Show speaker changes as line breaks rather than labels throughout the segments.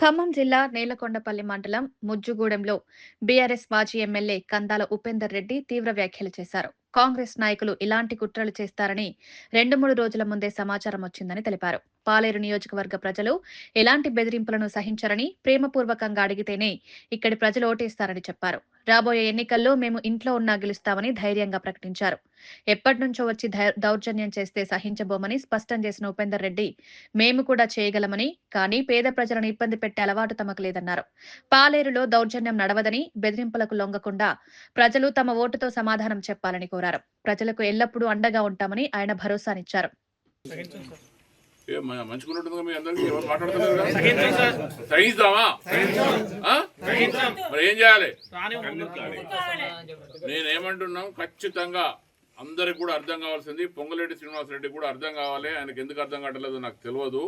ఖమ్మం జిల్లా నేలకొండపల్లి మండలం ముజ్జుగూడెంలో బీఆర్ఎస్ మాజీ ఎమ్మెల్యే కందాల ఉపేందర్ రెడ్డి తీవ్ర వ్యాఖ్యలు చేశారు. కాంగ్రెస్ నాయకులు ఇలాంటి కుట్రలు చేస్తారని రెండు మూడు రోజుల ముందే సమాచారం వచ్చిందని తెలిపారు. పాలేరు నియోజకవర్గ ప్రజలు ఎలాంటి బెదిరింపులను సహించరని ప్రేమపూర్వకంగా అడిగితేనే ఇక్కడి ప్రజలు ఓటేస్తారని చెప్పారు. రాబోయే ఎన్నికల్లో మేము ఇంట్లో ఉన్నా గెలుస్తామని ధైర్యంగా ప్రకటించారు. ఎప్పటి నుంచో వచ్చి దౌర్జన్యం చేస్తే సహించబోమని స్పష్టం చేసిన ఉపేందర్ రెడ్డి మేము కూడా చేయగలమని కానీ పేద ప్రజలను ఇబ్బంది పెట్టే అలవాటు తమకు లేదన్నారు. పాలేరులో దౌర్జన్యం నడవదని బెదిరింపులకు లొంగకుండా ప్రజలు తమ ఓటుతో సమాధానం చెప్పాలని కోరారు. ప్రజలకు ఎల్లప్పుడూ అండగా ఉంటామని ఆయన భరోసానిచ్చారు.
ఏ మ- మంచుకున్నట్టుందిగా మీ అందరికీ? ఎవరు మాట్లాడుతున్నారు? సహిస్తామా? మరి ఏం చేయాలి? నేనేమంటున్నాం? ఖచ్చితంగా అందరికి కూడా అర్థం కావాల్సింది. పొంగులేటి శ్రీనివాసరెడ్డి కూడా అర్థం కావాలి. ఆయనకి ఎందుకు అర్థం కావట్లేదో నాకు తెలియదు.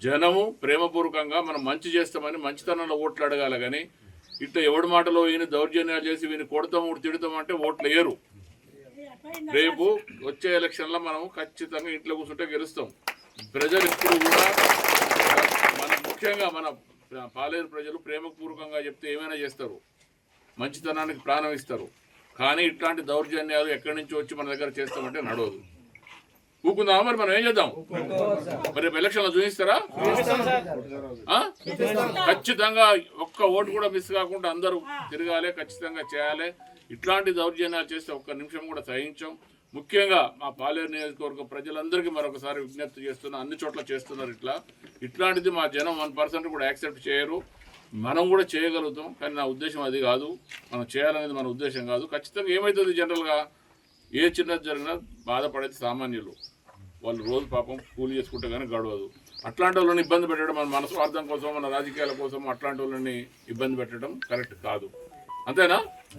జనము ప్రేమపూర్వకంగా మనం మంచి చేస్తామని మంచితనంలో ఓట్లు అడగాలి కానీ ఇట్లా ఎవడి మాటలో ఈయన దౌర్జన్యాలు చేసి వీని కొడతాం ఊడి తిడతాం అంటే ఓట్లు వేయరు. రేపు వచ్చే ఎలక్షన్లో మనం ఖచ్చితంగా ఇంట్లో కూర్చుంటే గెలుస్తాం. ప్రజలు ఎప్పుడు కూడా మన ముఖ్యంగా మన పాలేరు ప్రజలు ప్రేమపూర్వకంగా చెప్తే ఏమైనా చేస్తారు. మంచితనానికి ప్రాణం ఇస్తారు. కానీ ఇట్లాంటి దౌర్జన్యాలు ఎక్కడి నుంచి వచ్చి మన దగ్గర చేస్తామంటే నడవదు. ఊకుందామా మరి మనం ఏం చేద్దాం? మరి రేపు ఎలక్షన్లో చూపిస్తారా? ఖచ్చితంగా ఒక్క ఓటు కూడా మిస్ కాకుండా అందరూ తిరగాలి ఖచ్చితంగా చేయాలి. ఇట్లాంటి దౌర్జన్యాలు చేస్తే ఒక్క నిమిషం కూడా సహించాం. ముఖ్యంగా మా పాలేరు నియోజకవర్గ ప్రజలందరికీ మరొకసారి విజ్ఞప్తి చేస్తున్నా అన్ని చోట్ల చేస్తున్నారు ఇట్లా. ఇట్లాంటిది మా జనం వన్ పర్సెంట్ కూడా యాక్సెప్ట్ చేయరు. మనం కూడా చేయగలుగుతాం కానీ నా ఉద్దేశం అది కాదు. మనం చేయాలనేది మన ఉద్దేశం కాదు. ఖచ్చితంగా ఏమవుతుంది జనరల్గా? ఏ చిన్నది జరిగినా బాధపడేది సామాన్యులు. వాళ్ళు రోజు పాపం కూలి చేసుకుంటే కానీ గడవదు. అట్లాంటి వాళ్ళని ఇబ్బంది పెట్టడం మన మన స్వార్థం కోసం మన రాజకీయాల కోసం అట్లాంటి వాళ్ళని ఇబ్బంది పెట్టడం కరెక్ట్ కాదు. అంతేనా?